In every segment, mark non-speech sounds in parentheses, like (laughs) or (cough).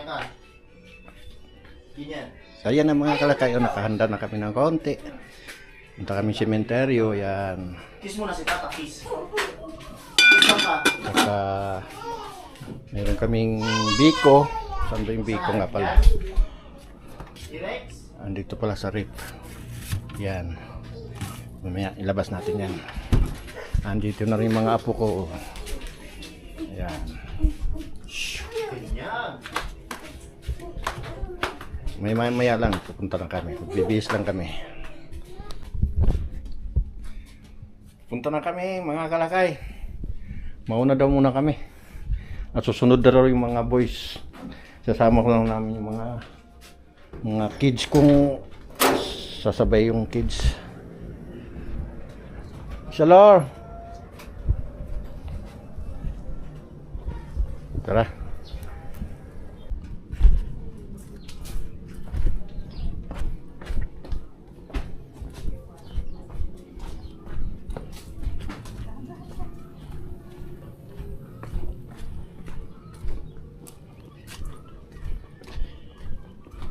Ganyan ka. Ganyan. So ayan na mga kalakay, oh, nakahanda na kami ng konti. Punta kami sementeryo, yan. Kiss mo na si Tata, kiss. Kiss ka. Saka meron kaming biko. Saan ba yung biko nga pala? Andito pala sa rip. Yan. Mamaya ilabas natin yan. Andito na rin mga apo ko. oh. Yan. Ganyan. May maya, maya lang, pupunta lang kami. Bibihis lang kami. Punta na kami, mga kalakay. Mauna daw muna kami. At susunod na yung mga boys. Sasama ko lang namin yung mga mga kids kung sasabay yung kids. Shalor! Tara.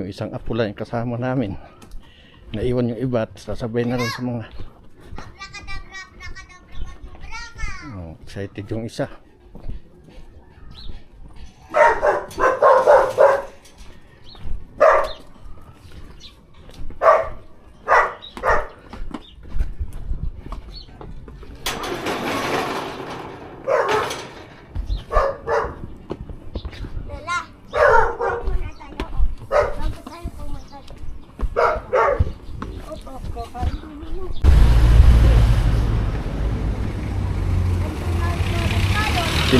Yung isang apo lang yung kasama namin. Naiwan yung iba at sasabay na rin sa mga. Oh, excited yung isa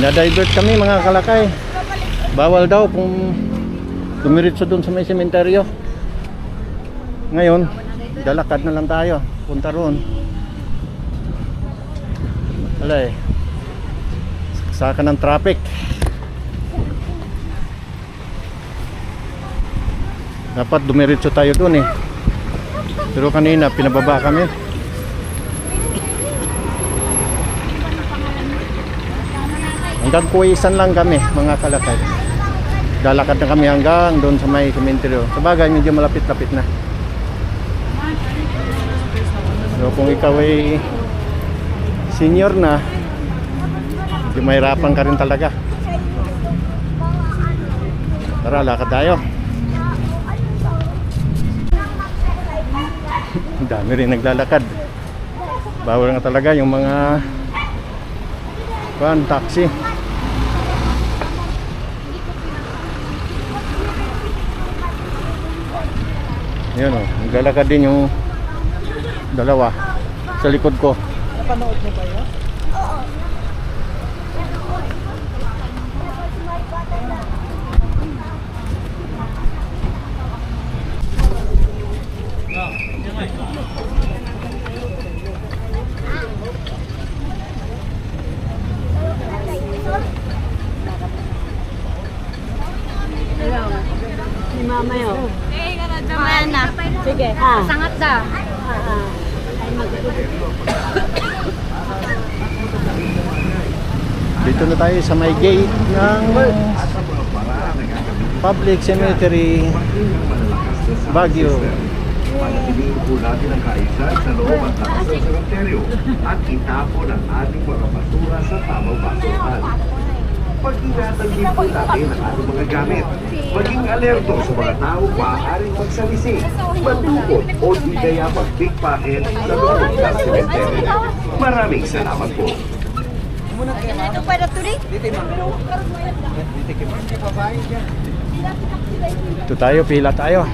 Dinadivert kami mga kalakay. Bawal daw kung dumiritso doon sa may sementeryo. Ngayon, dalakad na lang tayo. Punta roon. Wala eh. Saka ng traffic. Dapat dumiritso tayo doon eh. Pero kanina pinababa kami. Hanggang kuwisan lang kami, mga kalakay. Dalakad na kami hanggang doon sa may cemetery. Sa bagay, medyo malapit-lapit na. So kung ikaw ay senior na, medyo mahirapan ka rin talaga. Tara, lakad tayo. Dami rin naglalakad. Bawal nga talaga yung mga kuan, taxi. Yan o, naglalakad din yung dalawa sa likod ko. Napanood mo ba yun? Ni mama yun. Mamaya na. Sige. Ah. Sangat da. Ah, ah. Ay, mag- Dito na tayo sa may gate ng Public Cemetery Baguio. Panatilihin po natin ang kaayusan sa loob at labas ng sementeryo at itapon ang ating mga basura sa tamang basuhan. Pag-ingatan din po natin ang ating mga gamit. Maging alerto sa mga tao maaaring magsalisi, mandukot o di kaya mag-pickpocket sa loob ng sementeryo. Maraming salamat po. Ito para tuloy? Dito tayo, pila tayo.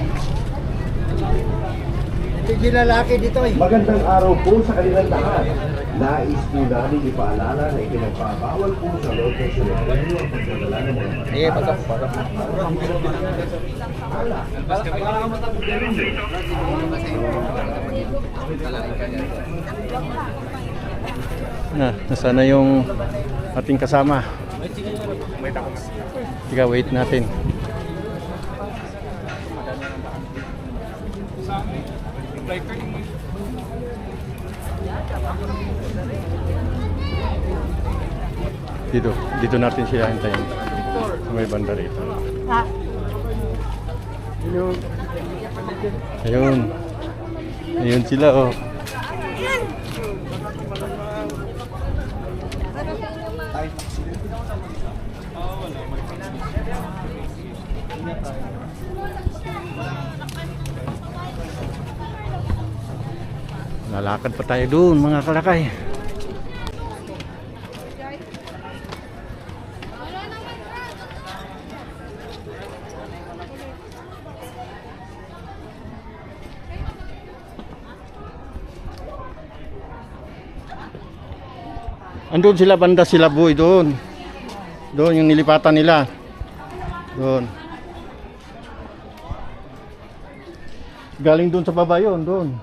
Hindi lalaki dito eh. Magandang araw po sa kanilang lahat. Nais po namin ipaalala na ipinagbabawal po sa loob ng sementeryo ang pagdadala ng mga Sige, pagka, Na, nasa na yung ating kasama? Sige, wait natin. Dito, dito natin siya hintayin. May banda rito. Ah, Ayun. Ayun sila oh. Lalakad pa tayo doon mga kalakay. Andun sila banda sila boy doon. Doon yung nilipatan nila. Doon. Galing doon sa baba yun, doon.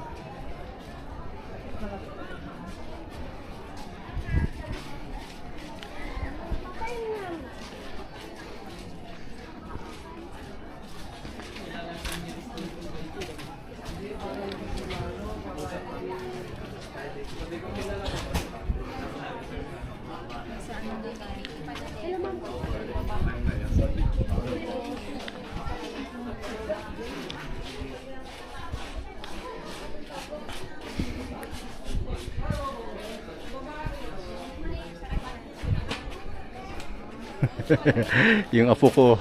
Yung apo ko.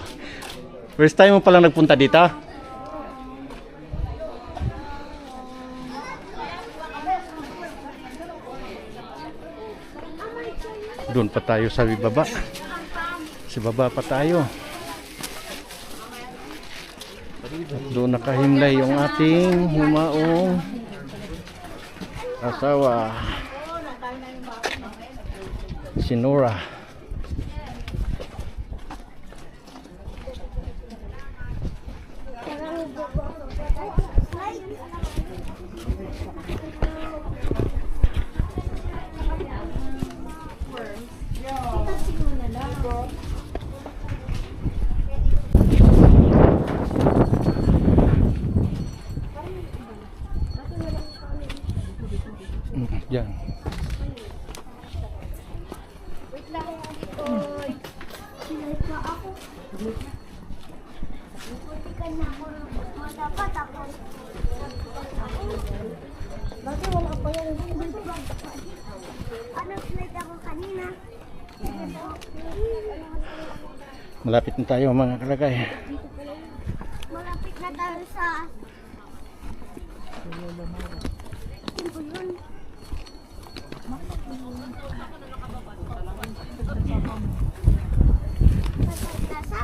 First time mo palang nagpunta dito? Doon pa tayo sa baba. Sa baba pa tayo. At doon nakahimlay yung ating humaong asawa. Si Nora. Mm, Yan. Wait lang. Oy. Sinay pa ako. Putikan na ako. Madapat ako. Bakit wala pa yan? Ano flight ako kanina? Na tayo mga kalagay. Malapit na tayo sa... Saan po yun? Nasa?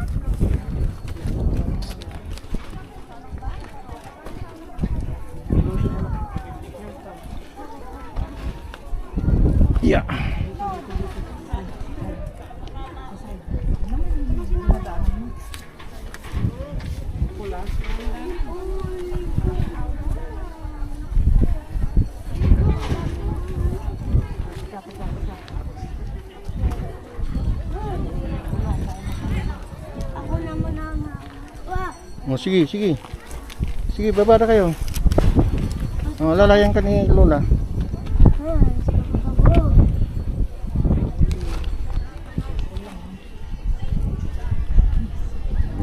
Yeah. Ako na muna na. Wah! O sige, sige. Sige, baba na kayo. O, lalayan ka ni Lola.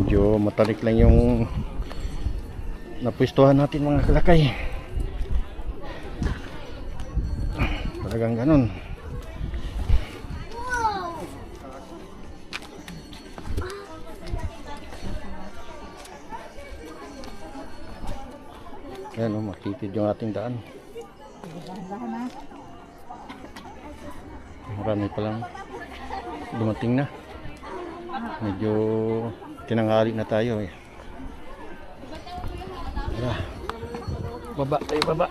Medyo matalik lang yung napwestuhan natin mga kalakay. Talagang ganun. Ayan o, makitid yung ating daan. Marami pa lang dumating na. Medyo tinanghali na tayo eh. Tara. Baba tayo, baba.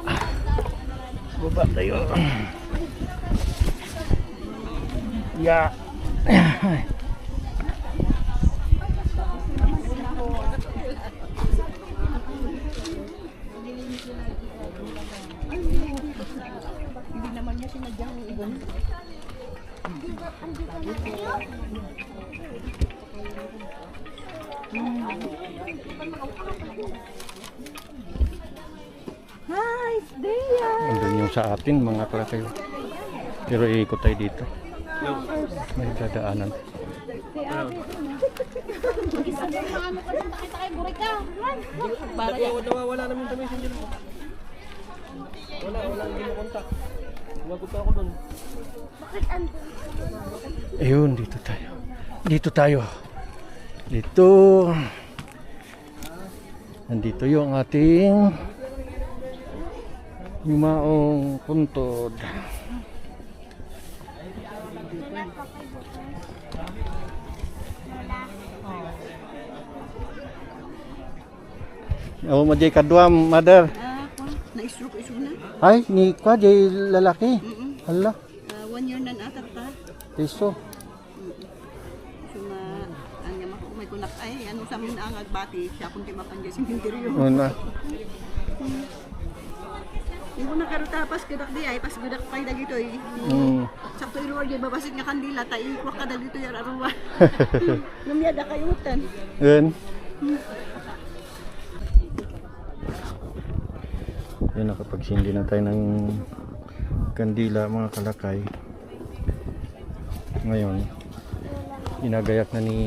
Baba tayo. (clears throat) Ya. (clears throat) Hi, Dea! Andun yung sa atin mga kalakay. Pero iikot tayo dito. May dadaanan. Ka? Nawawala namin kami sa. Wala, wala hindi mo kontak. Umagot ako dun. Bakit ang Ayun, dito tayo. Dito tayo. Dito. Nandito yung ating yumaong puntod. Oh, majay kadwa, mother. Na-stroke iso na. Ay, ni kwa jay lalaki. Hala, Ah, one year na natat ta. piso. So na, anya mako may kunak ay ano sa amin ang agbati siya kundi mapanja sa interior. Una. Yung kuna karo tapas gadak di ay pas gadak pay dagito eh. Mm. Sakto iluwar di babasit nga kandila ta ikwa ka dagito yar aruwa. Lumyada (laughs) kayo utan. Yun. Yun, nakapagsindi na tayo ng kandila mga kalakay. Ngayon, inagayak na ni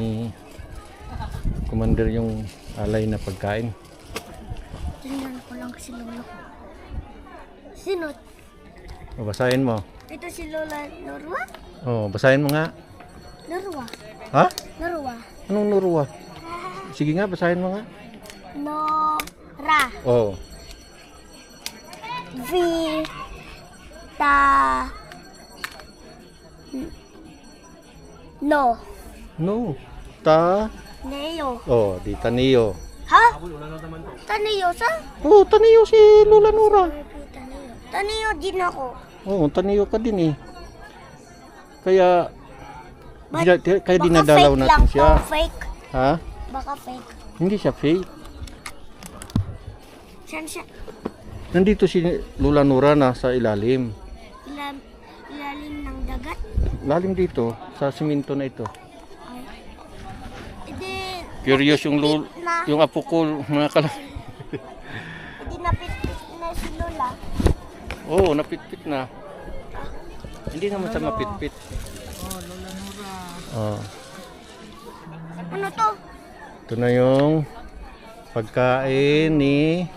Commander yung alay na pagkain. Tingnan ko lang si Lola. Sino? O, basahin mo. Ito si Lola Norwa? O, basahin mo nga. Norwa. Ha? Norwa. Anong nuruwa? Sige nga, basahin mo nga. Nora. O, Vita. No. no. Ta. Neo. O, di Taniyo. Ha? Taniyo sa? O, Taniyo si Lola. Taniyo. Taniyo din ako. Oo, taniyo ka din eh. Kaya, But- di, di- kaya Baka dinadalaw natin lang siya. to, Fake. Ha? Baka fake. Hindi siya fake. Saan siya? Nandito si Lula Nura na sa ilalim. Ilam, ilalim ng dagat? Lalim dito, sa simento na ito. Ay. Hindi, Curious yung, lul, na, yung apo ko, mga kala. hindi napit-pit na si Lola. Oo, napitpit na. Hindi naman sa mapitpit. Oh, Ano to? Ito na yung pagkain ni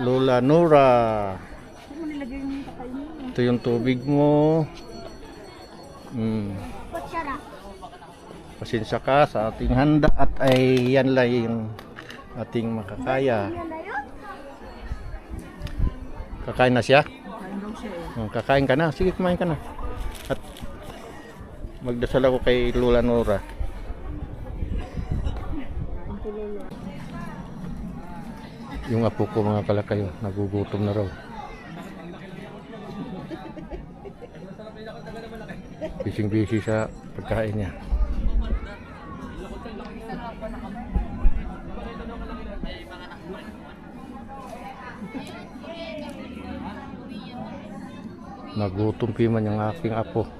Lola Nura. Ito yung tubig mo. Mm. Pasensya ka sa ating handa at ay yan lang yung ating makakaya. Kakain na siya? Oh, kakain ka na. Sige, kumain ka na. At magdasal ako kay Lola Nora. Yung apo ko mga kalakayo, nagugutom na raw. Bising-busy sa pagkain niya. Nagutom pa man yung aking apo.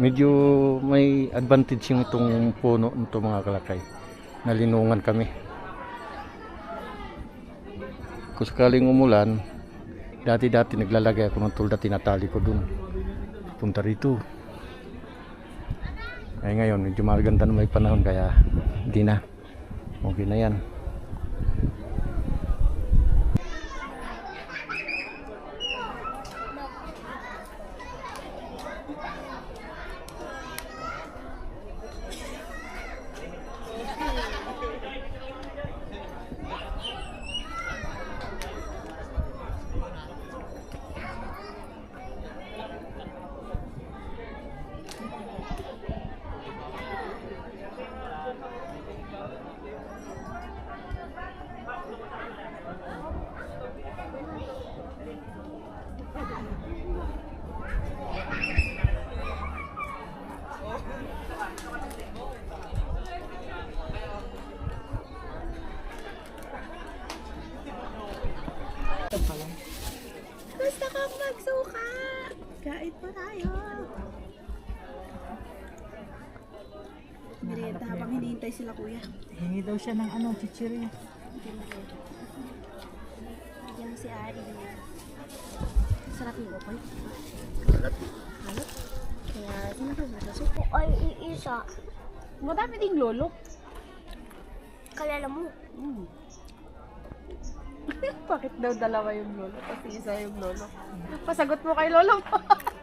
Medyo may advantage yung itong puno nito mga kalakay. Nalinungan kami. Kung sakaling umulan, dati-dati naglalagay ako ng tulda tinatali ko dun. Punta rito. Ay ngayon, medyo maganda na may panahon kaya hindi na. Okay na yan. Gusto kang magsuka. Kain pa tayo. Merienda hinihintay sila kuya. Hingi daw siya ng ano, chichirya. Yan si Ari. masarap yung? Halat. Halat? Kaya, sa suko ay iisa? Madami ding lolo. Kalala mo. (laughs) Bakit daw dalawa yung lolo? Kasi isa yung lolo. Pasagot mo kay lolo mo. (laughs)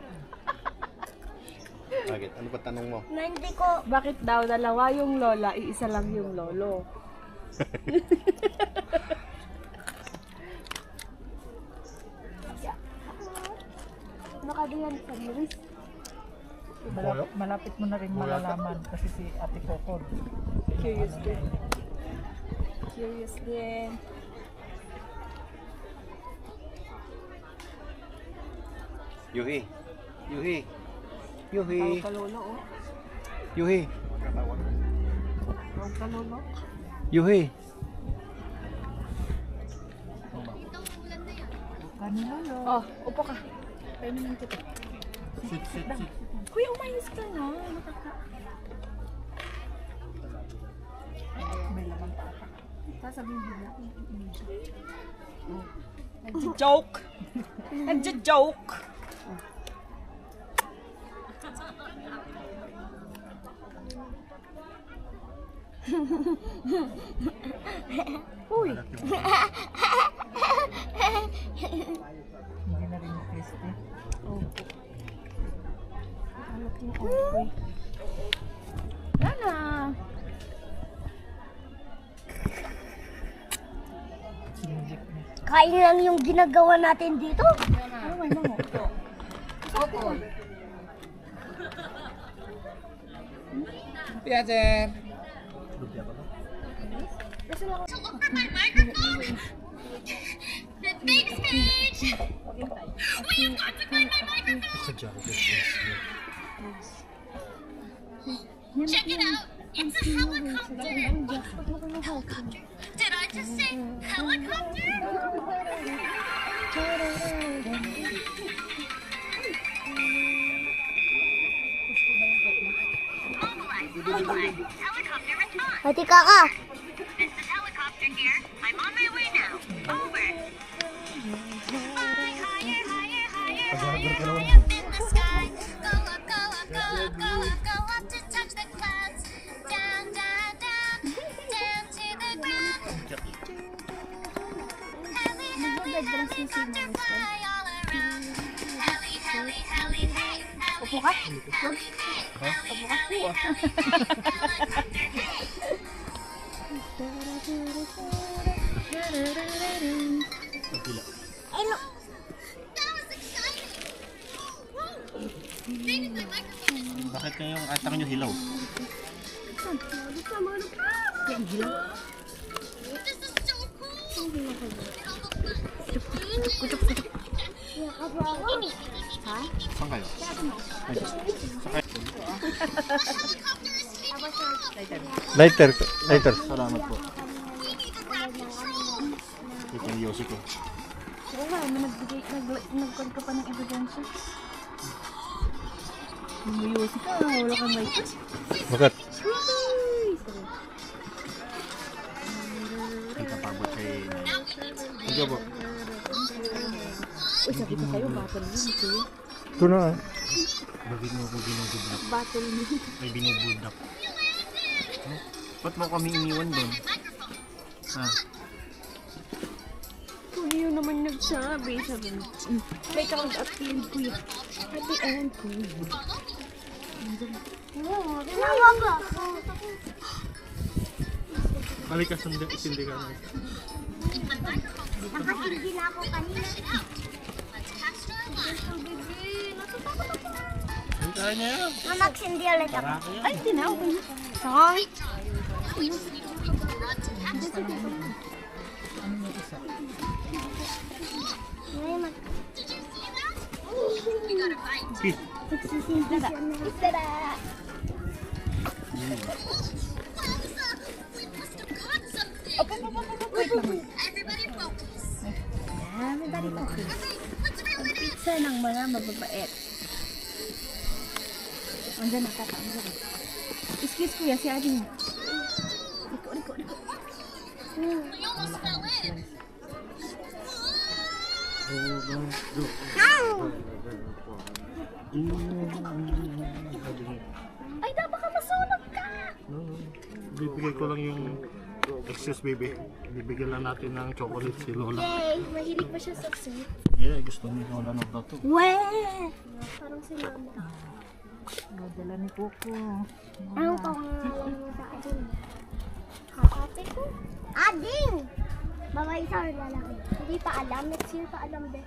Bakit? Ano ba tanong mo? Na hindi ko, Bakit daw dalawa yung lola, iisa lang yung lolo? (laughs) nakadiyan sa miris. Malapit, malapit mo na rin malalaman kasi si Ate Coco. Curious din. Curious din. Yuhi. Yuhi. Yuhi. Tawag ka lolo, oh. Yuhi. Tawag ka lolo. Yuhi. Kanina no. Oh, upo ka. Tayo naman kita. Sit, sit, sit. Kuya, umayos ka na. Nakaka... May laman pa. Sasabihin bigla. Nagja-joke! Nagja-joke! Uy! Hindi na rin yung Christy. Hanap yung okay. Yan na! Kain lang yung ginagawa natin dito. Ano may mango? Check it out. It's a helicopter. helicopter. Did I just say helicopter? Hati kakak. This is helicopter here. I'm on my way now. Over. Fly higher, higher, higher, higher, high up in the sky. Go up, go up, go up, go up, go up to touch the clouds. Down, down, down, down to the ground. Heli, heli, helicopter fly all around. Heli, heli, heli, hey. Upo ka? Upo Ay, no. That was exciting. Woo! Maybe my microphone is Bakit kayong atang nyo hilaw? This is so cool! Saan kayo? Lighter. Lighter. Salamat po. Ito yung yosi ko. Wala, nagbigay, nag, nagkon ka pa ng ebidensya. Lumuyusi ka, wala kang may Bakit? May kapabot kay... Sige po. Uy, sabi ko kayo, battle yun, kuya. Ito na. Bakit mo ako binubudak? Battle yun. May binubudak. Huh? Ba't mo kami iniwan doon? Ha? Kuya yun naman nagsabi, sabi mo. "Mm, May kang at end, kuya. At the end, kuya. Tinawag ka. Balik ka sindi ka na. Nakasindi na ako kanina. Kaya niya yan. Mamagsindi ulit ako. Ay, tinawag. Sorry. Ngayon mag- Nagsisindi siya na. Tada! Everybody focus. Dami dali Pizza ng mga mababait. Andiyan na, tata. Andiyan na. Excuse kuya, si Adi. Liko, liko, liko. Ay, dapat ka masunog ka! Bibigay ko lang yung excess baby. Bibigyan lang natin ng chocolate si Lola. Yay! Mahilig pa siya sa sweet. Yeah, gusto ni Lola ng to. Weh! Parang si mama. Dala ni Coco. Ano pangalan mo sa atin? Kakate ko? Ading! Babae sa or lalaki? Hindi pa alam. Next year pa alam, be.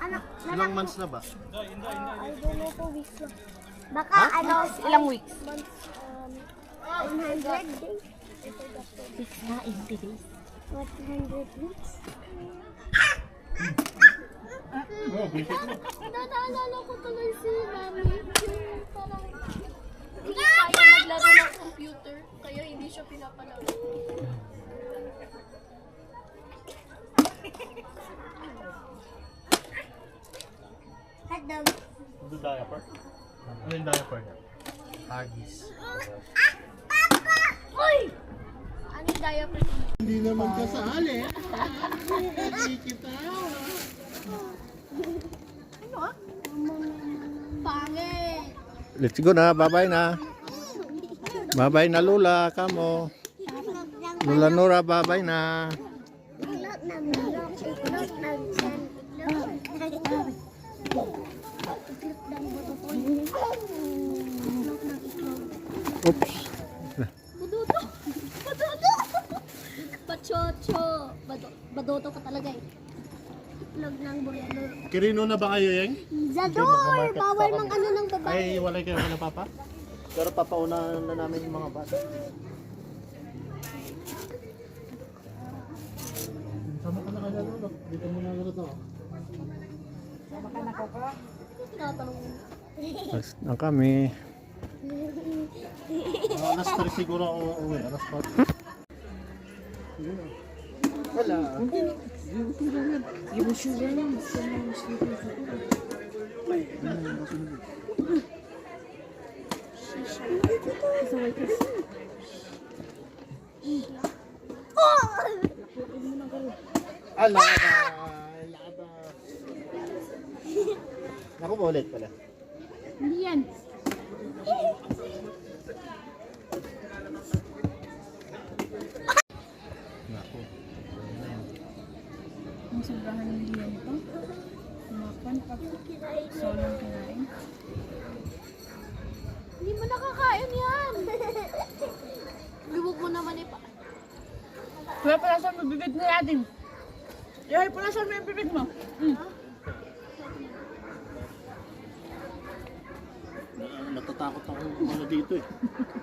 Ano? Ilang months na ba? Uh, I don't know po weeks lang. Baka ano? Ilang weeks? Months, um, 100 days. Weeks na, 80 days. 100 weeks? Oh, basic mo. Na naalala ko tuloy si Mami. Yung parang hindi kaya maglaro ng computer. Kaya hindi siya pinapalaro. Hotdog. Ano diaper? Ano yung diaper? Hagis. Uy! Ano yung diaper? Hindi naman kasali. Pangit! Let's go na. Bye-bye na. Bye-bye na Lola. Kamo. Lola Nora, bye-bye na. Itlog ng manok, itlog ng tiyan, itlog. Itlog ng buto Itlog ng itlog. Oops. Badoto! Badoto! Bachocho! Bado badoto ka talaga eh. Itlog ng bulalo. Kirino na ba kayo, Yang? Zador! Bawal mang ano ng babae. Ay, walay kayo na papa? Pero papaunahan na namin yung mga bata. Sama ka na kaya Lolo. Dito mo na Lolo to. Mo. Next na kami. Ah, alas 3 siguro ako uuwi. Alas 4. (laughs) Wala. Ala na. Laba. Naku, ulit pala. Hindi yan. (laughs) sobrahan ng diyan ito. Mapan pag solong kinain. Hindi mo nakakain yan. (laughs) Lubog mo naman eh pa. Kaya pala sa bibig ni Ading. Yay, pala sa may bibig mo. Mm. Natatakot ako mga dito eh. (laughs)